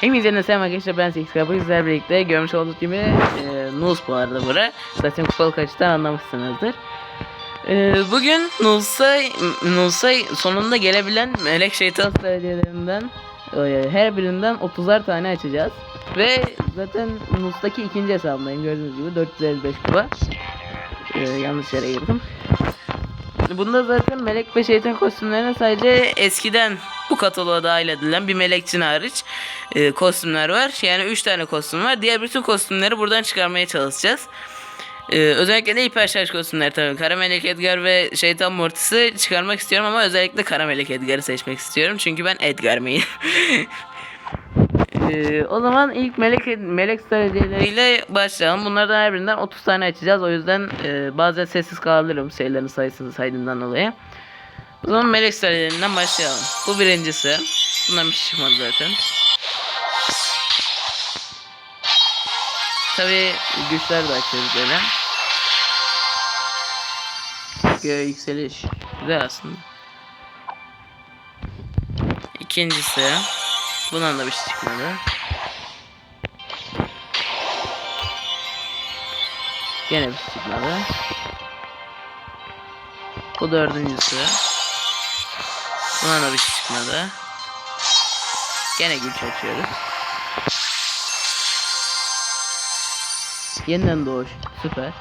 Hepinize selam arkadaşlar ben Six Kapı sizlerle birlikte görmüş olduğunuz gibi e, Nuz bu arada bura. Zaten kupalı kaçtan anlamışsınızdır. E, Bugün Nuz'a Nuz'a sonunda gelebilen melek şeytan strategilerinden e, her birinden 30'ar tane açacağız. Ve zaten Nuz'daki ikinci hesabındayım. Gördüğünüz gibi 455 kupa. E, Yanlış yere girdim Bunda zaten melek ve şeytan kostümlerine sadece eskiden bu kataloğa dahil edilen bir melekçin hariç e, kostümler var. Yani 3 tane kostüm var. Diğer bütün kostümleri buradan çıkarmaya çalışacağız. E, özellikle de hiper şarj kostümleri tabii. Kara Melek Edgar ve Şeytan Mortis'i çıkarmak istiyorum ama özellikle Kara Melek Edgar'ı seçmek istiyorum. Çünkü ben Edgar main. Ee, o zaman ilk melek melek stratejileriyle başlayalım. Bunlardan her birinden 30 tane açacağız. O yüzden e, bazen sessiz kalabilirim şeylerin sayısını saydığımdan dolayı. O zaman melek stratejilerinden başlayalım. Bu birincisi. Bundan bir şey çıkmadı zaten. Tabi güçler de açıyoruz böyle. Göğe yükseliş. Güzel aslında. İkincisi. Bundan da bir şey çıkmadı. Gene bir şey çıkmadı. Bu dördüncüsü. Bundan da bir şey çıkmadı. Gene güç açıyoruz. Yeniden doğuş. Süper.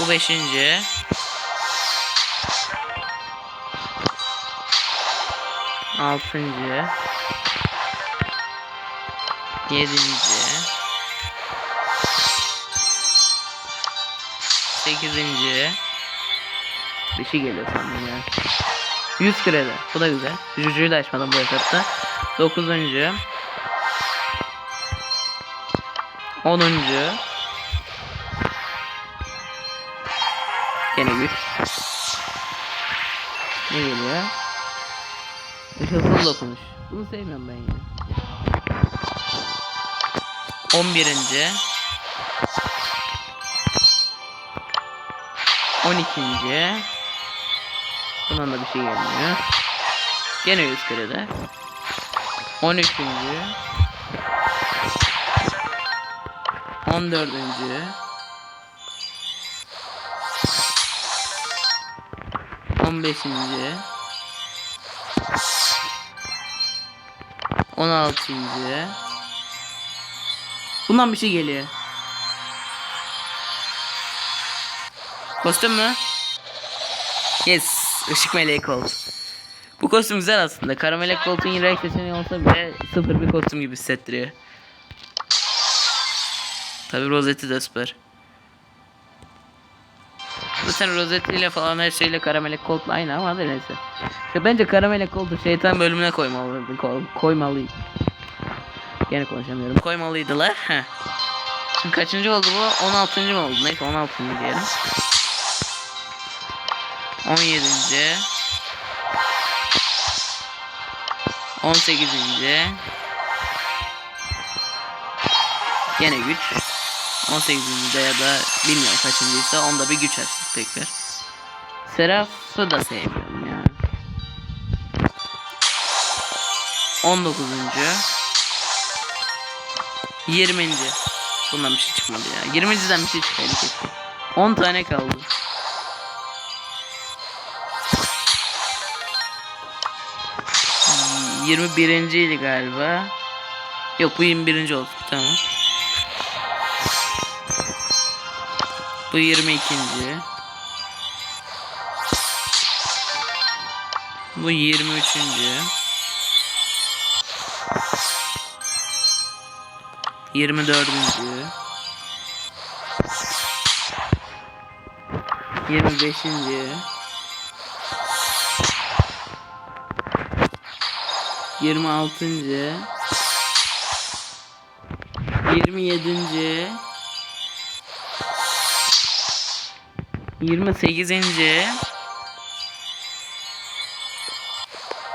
Bu beşinci. Altıncı. Yedinci. Sekizinci. Bir şey geliyor sandım ya. 100 kredi. Bu da güzel. Juju'yu da açmadım bu hesapta. Dokuzuncu. Onuncu. Gene güç. Ne geliyor? Hızlı dokunuş. Bunu sevmiyorum ben ya. 11. 12. Bundan da bir şey gelmiyor. Gene 100 kredi. 13. 14. 15. 16. Bundan bir şey geliyor. Kostüm mü? Yes. Işık meleği kolt. Bu kostüm güzel aslında. Kara melek koltuğun renk seçeneği olsa bile sıfır bir kostüm gibi hissettiriyor. Tabi rozeti de süper. Zaten rozetiyle falan her şeyle kara melek koltuğu aynı ama da neyse. Ya bence kara melek koltuğu şeytan bölümüne koymalı, koy, koymalıydı. Gene konuşamıyorum. Koymalıydılar. Şimdi kaçıncı oldu bu? 16. mı oldu? Neyse 16. diyelim. 17. 18. Gene güç. 18. ya da bilmiyorum kaçıncıysa onda bir güç açtık tekrar. Seraf'ı da sevmiyorum ya. 19. 20. Bundan bir şey çıkmadı ya. 20.den bir şey çıkaydı keşke. 10 tane kaldı. Hmm, 21. idi galiba. Yok bu 21. oldu. Tamam. Bu 22. Bu 23. Yirmi dördüncü. Yirmi beşinci. Yirmi altıncı. Yirmi yedinci. 28.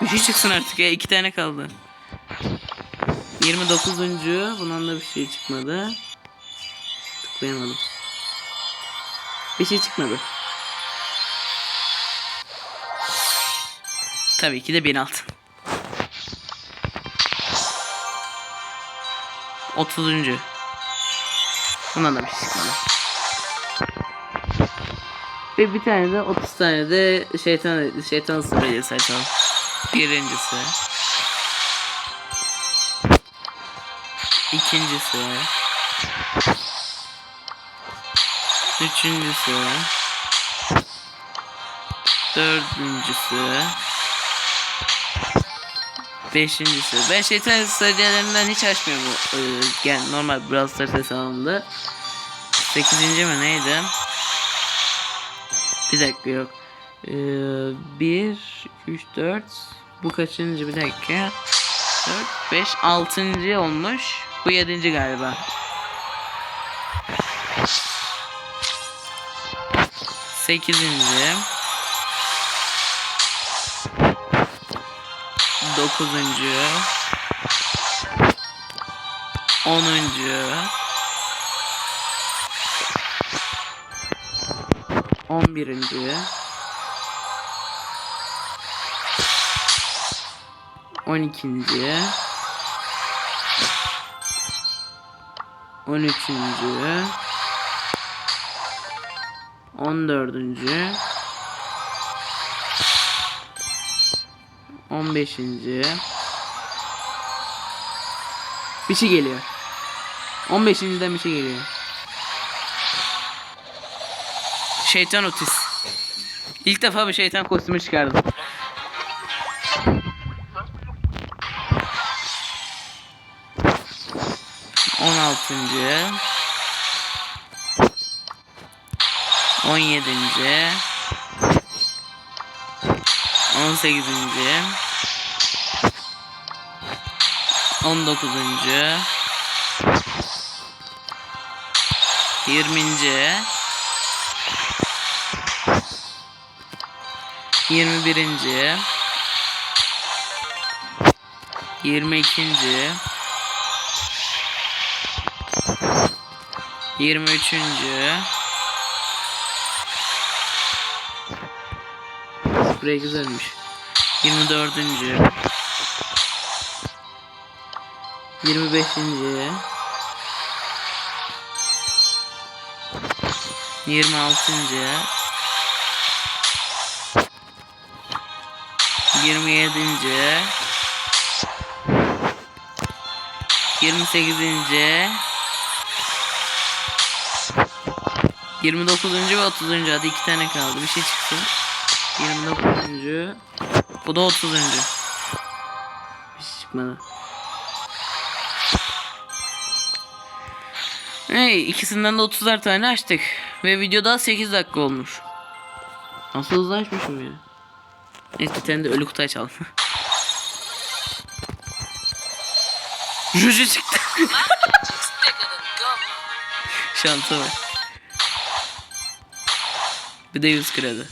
Bir şey çıksın artık ya. iki tane kaldı. 29. Bundan da bir şey çıkmadı. Tıklayamadım. Bir şey çıkmadı. Tabii ki de 1006. 30. Bundan da bir şey çıkmadı. Ve bir tane de 30 tane de şeytan şeytan sırayısı açalım. Birincisi. İkincisi. Üçüncüsü. Dördüncüsü. Beşincisi. Ben şeytan sarılarından hiç açmıyorum. Ee, yani normal Brawl Stars hesabımda. Sekizinci mi neydi? Bir dakika yok. Ee, bir, üç, dört. Bu kaçıncı bir dakika. Dört, beş, altıncı olmuş. Bu yedinci galiba. Sekizinci. Dokuzuncu. Onuncu. On birinci. On ikinci. On üçüncü. On dördüncü. On beşinci. Bir şey geliyor. On beşinciden bir şey geliyor. Şeytan otis. İlk defa bir şeytan kostümü çıkardım. On altıncı. On yedinci. On sekizinci. On dokuzuncu. Yirminci. Yirmi birinci. Yirmi ikinci. Yirmi üçüncü. Sprey güzelmiş. Yirmi dördüncü. Yirmi beşinci. Yirmi altıncı. Yirmi yedinci. Yirmi sekizinci. 29. ve 30. hadi iki tane kaldı. Bir şey çıksın. 29. Bu da 30. Bir şey çıkmadı. Hey, ikisinden de 30'ar tane açtık. Ve videoda 8 dakika olmuş. Nasıl hızlı açmışım ya. Neyse bir tane de ölü kutu açalım. Juju çıktı. Şansa bak. Bir de 100 kredi.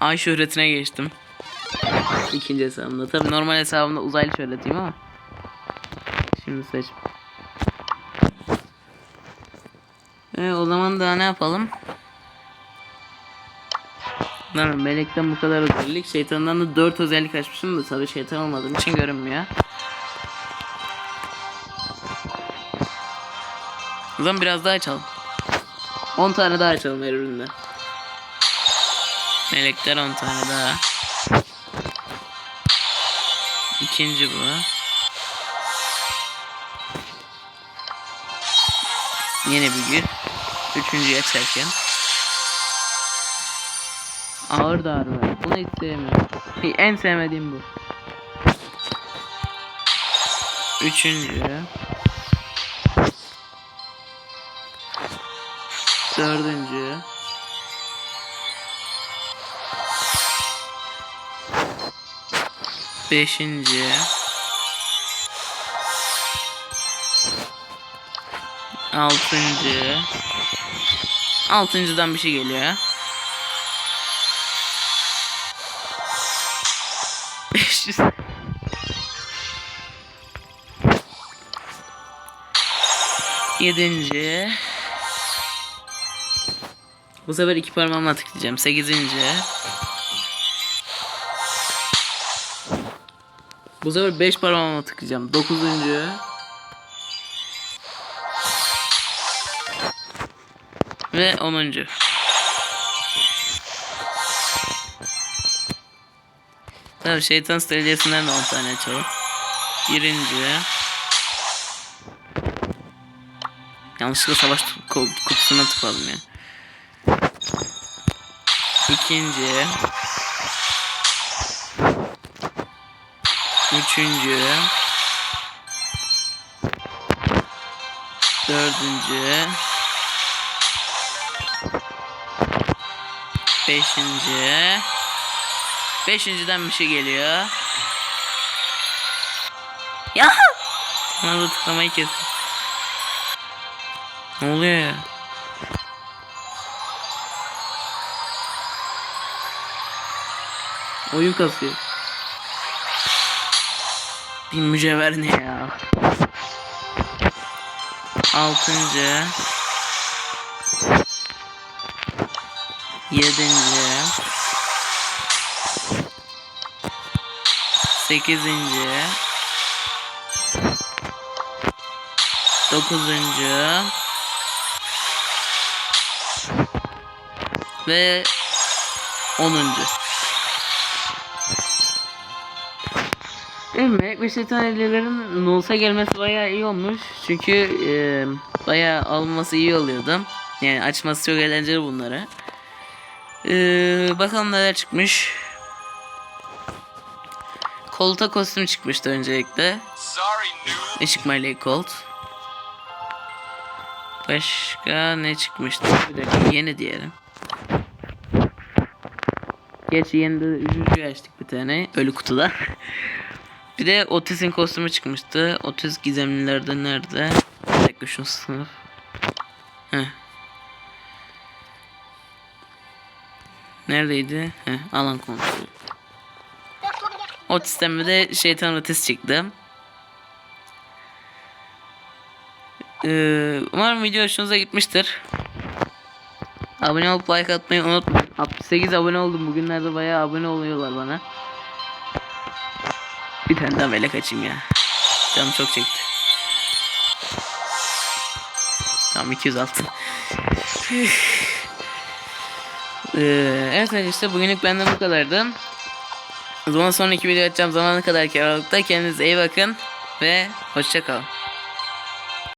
Ay şöhretine geçtim. İkinci hesabımda. Tabi normal hesabımda uzaylı şöhretiyim ama. Şimdi seç. E, o zaman daha ne yapalım? Lan melekten bu kadar özellik. Şeytandan da 4 özellik açmışım da tabi şeytan olmadığım için görünmüyor. O zaman biraz daha açalım. 10 tane daha açalım her üründe. Melekler 10 tane daha. İkinci bu. Yine bir gün. Üçüncüyü açarken. Ağır da ağır. Bunu hiç sevmiyorum. En sevmediğim bu. Üçüncü. Dördüncü. Beşinci. Altıncı. Altıncıdan bir şey geliyor. Beş yüz. Yedinci. Bu sefer iki parmağımla tıklayacağım. Sekizinci. Bu sefer 5 parmağıma tıkayacağım. 9. Ve 10. Tabii şeytan stratejisinden de 10 tane açalım. Birinci. Yanlışlıkla savaş ku- kutusuna tıkladım ya. İkinci. Üçüncü. Dördüncü. Beşinci. Beşinciden bir şey geliyor. Ya! Bana da tıklamayı kestim. Ne oluyor ya? Oyun kasıyor. Bir mücevher ne ya? Altıncı. Yedinci. Sekizinci. Dokuzuncu. Ve onuncu. Evet ve şeytan ellelerin Nuls'a gelmesi bayağı iyi olmuş. Çünkü e, bayağı alınması iyi oluyordu. Yani açması çok eğlenceli bunları. E, bakalım neler çıkmış. Colt'a kostüm çıkmıştı öncelikle. Işık Marley Colt. Başka ne çıkmıştı? Bir dakika yeni diyelim. Gerçi yeni de üçüncü açtık bir tane. Ölü kutuda. bir de Otis'in kostümü çıkmıştı. Otis gizemlilerde nerede? Bir dakika sınıf. Heh. Neredeydi? Heh, alan kontrolü. Otis'ten de şeytan Otis çıktı. Ee, umarım video hoşunuza gitmiştir. Abone olup like atmayı unutmayın. 68 abone oldum. Bugünlerde bayağı abone oluyorlar bana. Bir tane daha melek açayım ya. Canım çok çekti. Tamam 206. ee, evet arkadaşlar bugünlük benden bu kadardı. O zaman sonraki video açacağım zamana kadar aralıkta kendinize iyi bakın ve hoşça kalın.